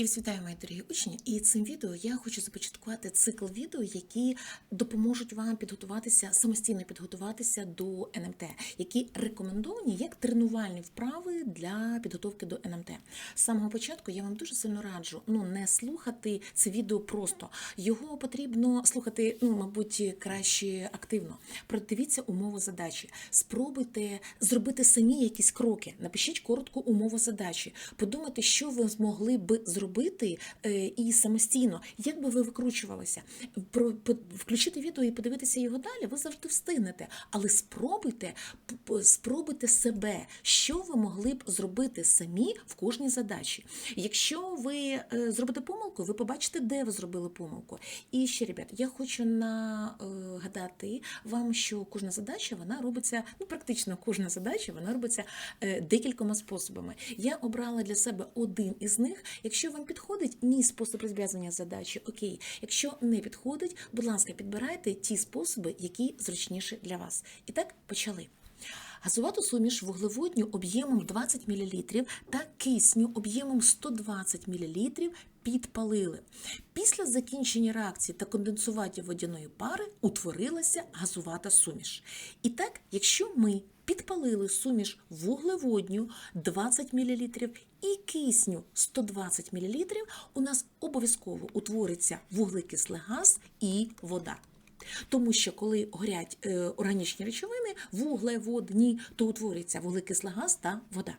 І вітаю, мої дорогі учні. І цим відео я хочу започаткувати цикл відео, які допоможуть вам підготуватися самостійно підготуватися до НМТ, які рекомендовані як тренувальні вправи для підготовки до НМТ. З самого початку я вам дуже сильно раджу ну не слухати це відео просто. Його потрібно слухати, ну мабуть, краще активно. Продивіться умову задачі. Спробуйте зробити самі якісь кроки. Напишіть коротку умову задачі. Подумайте, що ви змогли би зробити е, і самостійно, як би ви викручувалися. Включити відео і подивитися його далі. Ви завжди встигнете, але спробуйте спробуйте себе, що ви могли б зробити самі в кожній задачі. Якщо ви е, зробите помилку, ви побачите, де ви зробили помилку. І ще, ребят, я хочу нагадати вам, що кожна задача вона робиться, ну практично кожна задача вона робиться е, декількома способами. Я обрала для себе один із них. Якщо вам підходить мій спосіб розв'язання задачі, окей. Якщо не підходить, будь ласка, підбирайте ті способи, які зручніші для вас. І так почали. Газувату суміш вуглеводню об'ємом 20 мл та кисню об'ємом 120 мл підпалили. Після закінчення реакції та конденсування водяної пари утворилася газувата суміш. І так, якщо ми підпалили суміш вуглеводню 20 мл і кисню 120 мл, у нас обов'язково утвориться вуглекислий газ і вода. Тому що коли горять е, органічні речовини, вуглеводні, то утворюється вуглекислий газ та вода.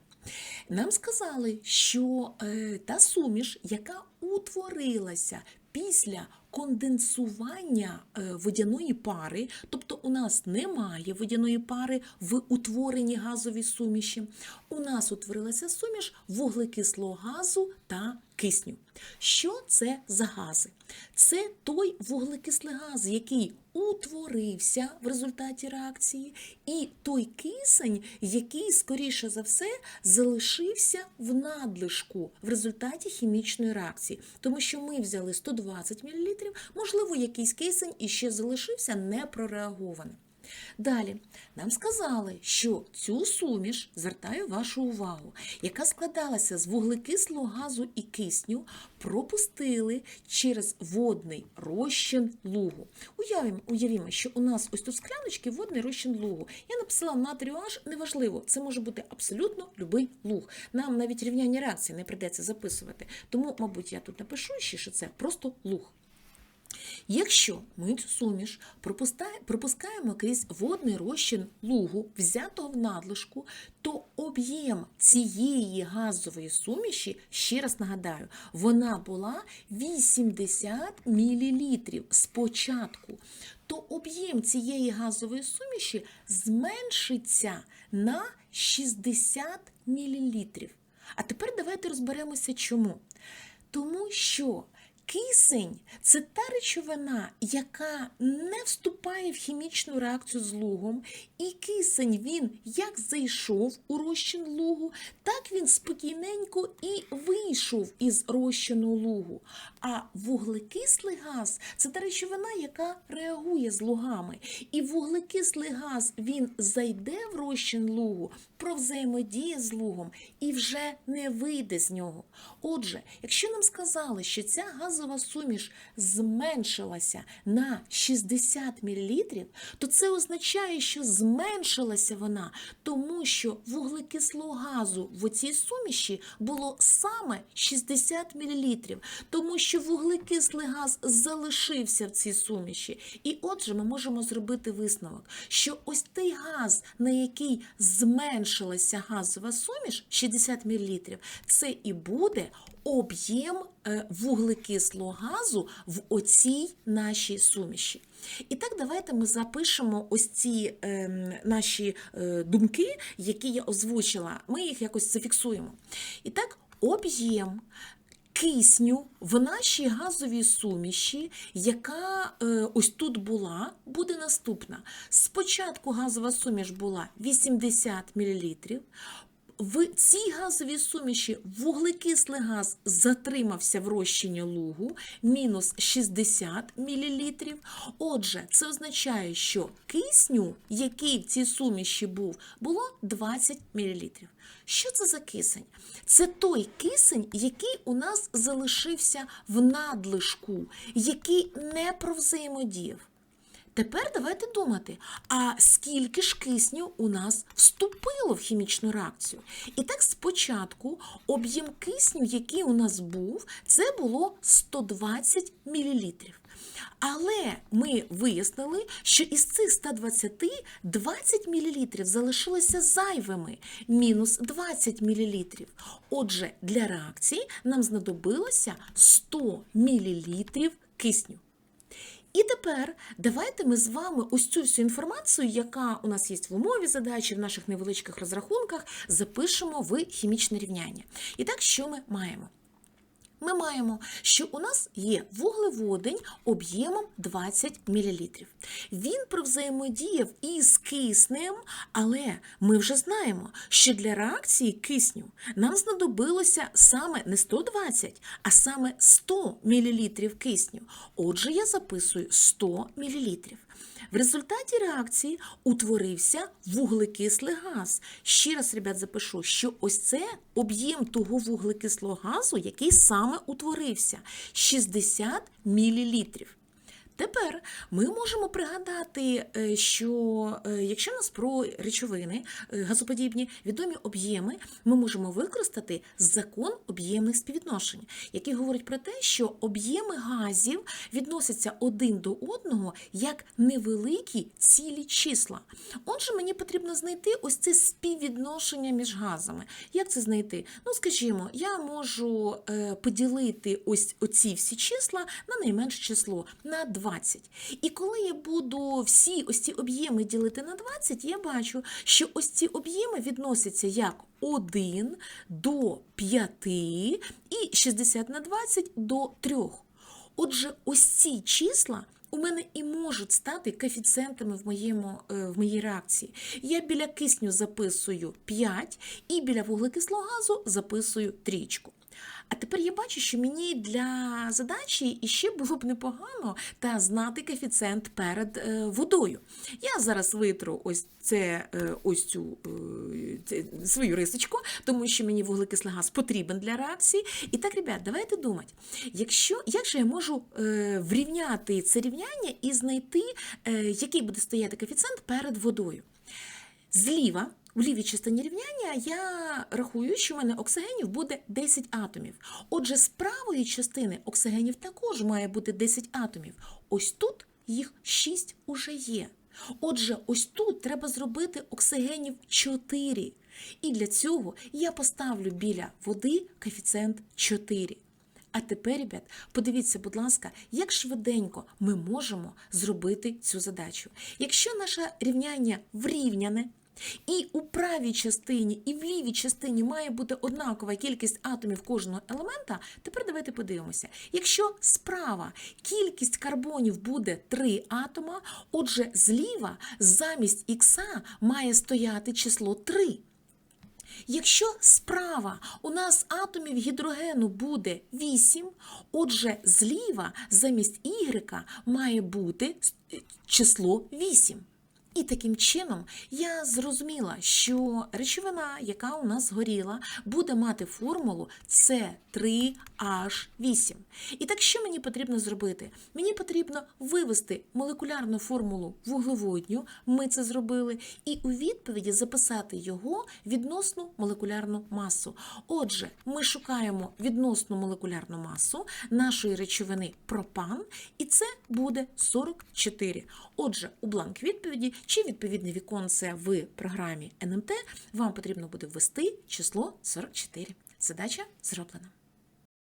Нам сказали, що е, та суміш, яка утворилася після конденсування е, водяної пари, тобто у нас немає водяної пари в утворенні газовій суміші, у нас утворилася суміш вуглекислого газу та кисню. Що це за гази? Це той вуглекислий газ, який утворився в результаті реакції, і той кисень, який, скоріше за все, залишився в надлишку в результаті хімічної реакції. Тому що ми взяли 120 мл, можливо, якийсь кисень іще залишився непрореагованим. Далі нам сказали, що цю суміш, звертаю вашу увагу, яка складалася з вуглекислого газу і кисню, пропустили через водний розчин лугу. Уявімо, уявімо, що у нас ось тут скляночки водний розчин лугу. Я написала натрію H, неважливо, це може бути абсолютно будь-який луг. Нам навіть рівняння реакції не прийдеться записувати. Тому, мабуть, я тут напишу ще, що це просто луг. Якщо ми цю суміш пропускаємо крізь водний розчин лугу, взятого в надлишку, то об'єм цієї газової суміші, ще раз нагадаю, вона була 80 мл спочатку. То об'єм цієї газової суміші зменшиться на 60 мл. А тепер давайте розберемося, чому. Тому що кисень це та речовина, яка не вступає в хімічну реакцію з лугом, і кисень він як зайшов у розчин лугу, так він спокійненько і вийшов із розчину лугу. А вуглекислий газ це та речовина, яка реагує з лугами. І вуглекислий газ він зайде в розчин лугу, провзаємодіє з лугом і вже не вийде з нього. Отже, якщо нам сказали, що ця газова суміш зменшилася на 60 мл, то це означає, що зменшилася вона, тому що вуглекислого газу в цій суміші було саме 60 мл, тому що вуглекислий газ залишився в цій суміші. І отже, ми можемо зробити висновок, що ось той газ, на який зменшилася газова суміш 60 мл, це і буде об'єм е, вуглекислого газу в оцій нашій суміші. І так, давайте ми запишемо ось ці ем, наші е, думки, які я озвучила. Ми їх якось зафіксуємо. І так, об'єм кисню в нашій газовій суміші, яка е, ось тут була, буде наступна. Спочатку газова суміш була 80 мл. В цій газовій суміші вуглекислий газ затримався в розчині лугу мінус 60 мл. Отже, це означає, що кисню, який в цій суміші був, було 20 мл. Що це за кисень? Це той кисень, який у нас залишився в надлишку, який не провзаємодіяв. Тепер давайте думати, а скільки ж кисню у нас вступило в хімічну реакцію? І так спочатку об'єм кисню, який у нас був, це було 120 мл. Але ми вияснили, що із цих 120 20 мл залишилося зайвими, мінус 20 мл. Отже, для реакції нам знадобилося 100 мл кисню. І тепер давайте ми з вами ось цю всю інформацію, яка у нас є в умові задачі, в наших невеличких розрахунках, запишемо в хімічне рівняння. І так, що ми маємо? Ми маємо, що у нас є вуглеводень об'ємом 20 мл. Він провзаємодіяв із киснем, але ми вже знаємо, що для реакції кисню нам знадобилося саме не 120, а саме 100 мл кисню. Отже, я записую 100 мл. В результаті реакції утворився вуглекислий газ. Ще раз, ребят, запишу, що ось це об'єм того вуглекислого газу, який саме утворився 60 мл. Тепер ми можемо пригадати, е, що е, якщо у нас про речовини е, газоподібні відомі об'єми, ми можемо використати закон об'ємних співвідношень, який говорить про те, що об'єми газів відносяться один до одного як невеликі цілі числа. Отже, мені потрібно знайти ось це співвідношення між газами. Як це знайти? Ну, скажімо, я можу поділити ось оці всі числа на найменше число на 20. І коли я буду всі ось ці об'єми ділити на 20, я бачу, що ось ці об'єми відносяться як 1 до 5 і 60 на 20 до 3. Отже, ось ці числа. У мене і можуть стати коефіцієнтами в, моєму, е, в моїй реакції. Я біля кисню записую 5 і біля вуглекислого газу записую трічку. А тепер я бачу, що мені для задачі іще було б непогано та знати коефіцієнт перед е, водою. Я зараз витру ось це е, ось цю е, це, свою рисочку, тому що мені вуглекислий газ потрібен для реакції. І так, ребят, давайте думати, якщо як же я можу врівняти це рівняння і знайти, який буде стояти коефіцієнт перед водою. Зліва в лівій частині рівняння я рахую, що в мене оксигенів буде 10 атомів. Отже, з правої частини оксигенів також має бути 10 атомів. Ось тут їх 6 уже є. Отже, ось тут треба зробити оксигенів 4. І для цього я поставлю біля води коефіцієнт 4. А тепер, ребят, подивіться, будь ласка, як швиденько ми можемо зробити цю задачу. Якщо наше рівняння врівняне, і у правій частині, і в лівій частині має бути однакова кількість атомів кожного елемента. Тепер давайте подивимося. Якщо справа кількість карбонів буде 3 атома, отже, зліва замість х має стояти число 3. Якщо справа у нас атомів гідрогену буде 8, отже, зліва замість y має бути число 8. І таким чином я зрозуміла, що речовина, яка у нас горіла, буде мати формулу С3H8. І так що мені потрібно зробити? Мені потрібно вивести молекулярну формулу вуглеводню, ми це зробили, і у відповіді записати його відносну молекулярну масу. Отже, ми шукаємо відносну молекулярну масу нашої речовини пропан, і це буде 44. Отже, у бланк відповіді чи відповідне віконце в програмі НМТ вам потрібно буде ввести число 44. Задача зроблена.